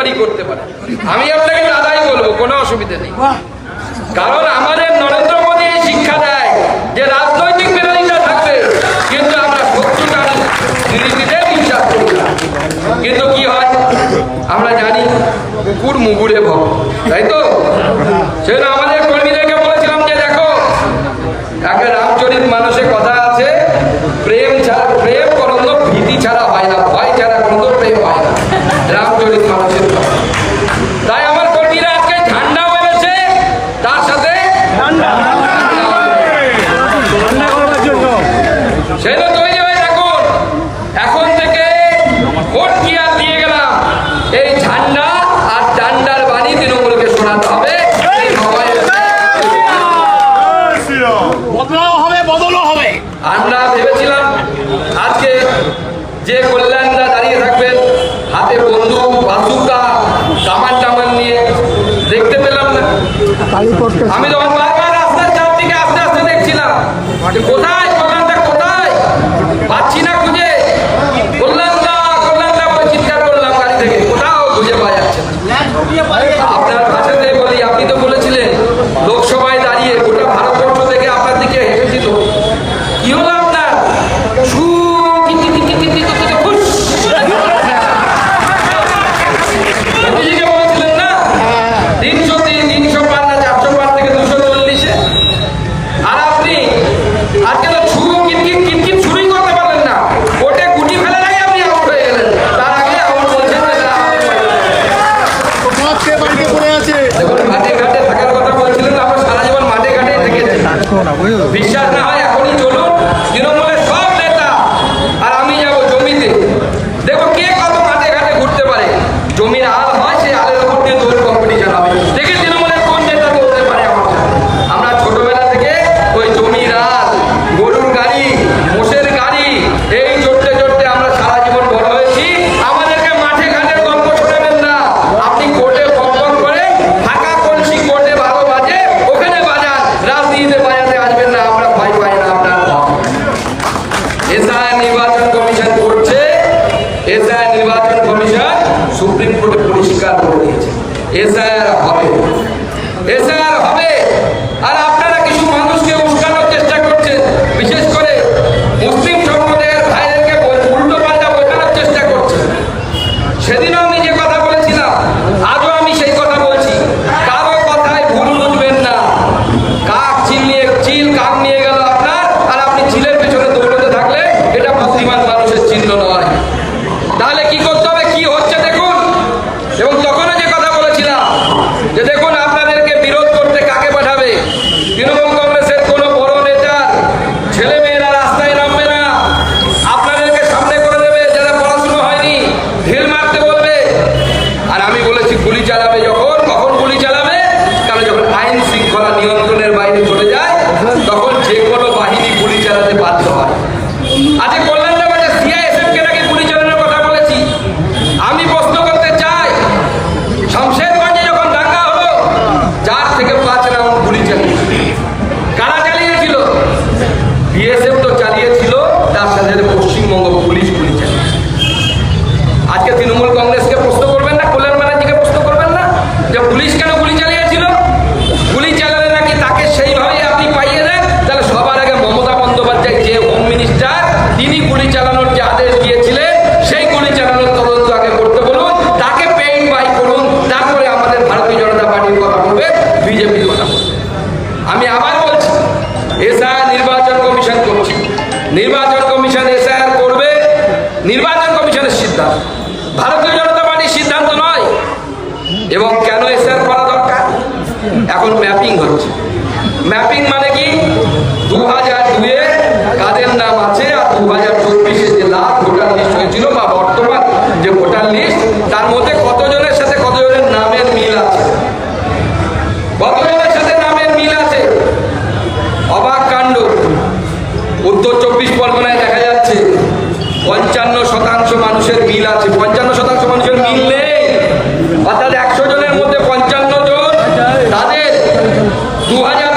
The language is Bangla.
পারি করতে পারে। আমি আপনাকে দাদাই বলব কোনো অসুবিধা নেই। কারণ আমাদের নরেন্দ্র মোদী শিক্ষা দেয় যে রাজনৈতিক বিরোধিতা থাকবে কিন্তু আমরা শত্রুতার নীতিতে বিশ্বাস করি না। কিন্তু কি হয়? আমরা জানি কুকুর মুগুরে ভব তাই তো? সেজন্য আমাদের কর্মীদেরকে বলেছিলাম যে দেখো একে রামচরিত মানুষের কথা এই ঝান্ডা আর ডান্ডার বাণী তৃণমূলকে শোনাতে হবে। বদলাও হবে বদলও হবে। আমরা ভেবেছিলাম আজকে যে কল্যাণরা দাঁড়িয়ে থাকবেন হাতে বন্দুক বাসুকা টামান টামান নিয়ে দেখতে পেলাম না। আমি যখন বারবার রাস্তার চারদিকে আস্তে আস্তে দেখছিলাম কোথায় কল্যাণটা কোথায়? পাচ্ছি না Không. জমির আর এসআইআর করে দিয়েছে হবে। এসআইআর হবে। আর আপনারা কিছু মানুষকে উস্কানোর চেষ্টা করছেন। বিশেষ করে মুসলিম সম্প্রদায়ের ভাইদেরকে উল্টো পাল্টা বোঝানোর চেষ্টা করছেন। সেদিন আমি যে কথা বলেছিলাম, আজও আমি সেই কথা বলছি। কারও কথায় ভুল বুঝবেন না। কাক চিল নিয়ে চিল কাক নিয়ে গেল চালানোর যে আদেশ দিয়েছিলেন, সেই গুলি চালানোর তদন্ত আগে করতে বলুন, তাকে পেইন বাই করুন, তারপরে আমাদের ভারতীয় জনতা পার্টির কথা বলবে বিজেপির কথা আমি আবার বলছি এসআর নির্বাচন কমিশন করছি। নির্বাচন কমিশন এসআর করবে, নির্বাচন কমিশনের সিদ্ধান্ত। ভারতীয় জনতা পার্টির সিদ্ধান্ত নয়, এবং কেন এসআর করা দরকার? এখন ম্যাপিং হচ্ছে। ম্যাপিং মানে উত্তর চব্বিশ পরগনায় দেখা যাচ্ছে পঞ্চান্ন শতাংশ মানুষের মিল আছে। পঞ্চান্ন শতাংশ মানুষের মিল নেই। অর্থাৎ একশো জনের মধ্যে পঞ্চান্ন জন তাদের দু হাজার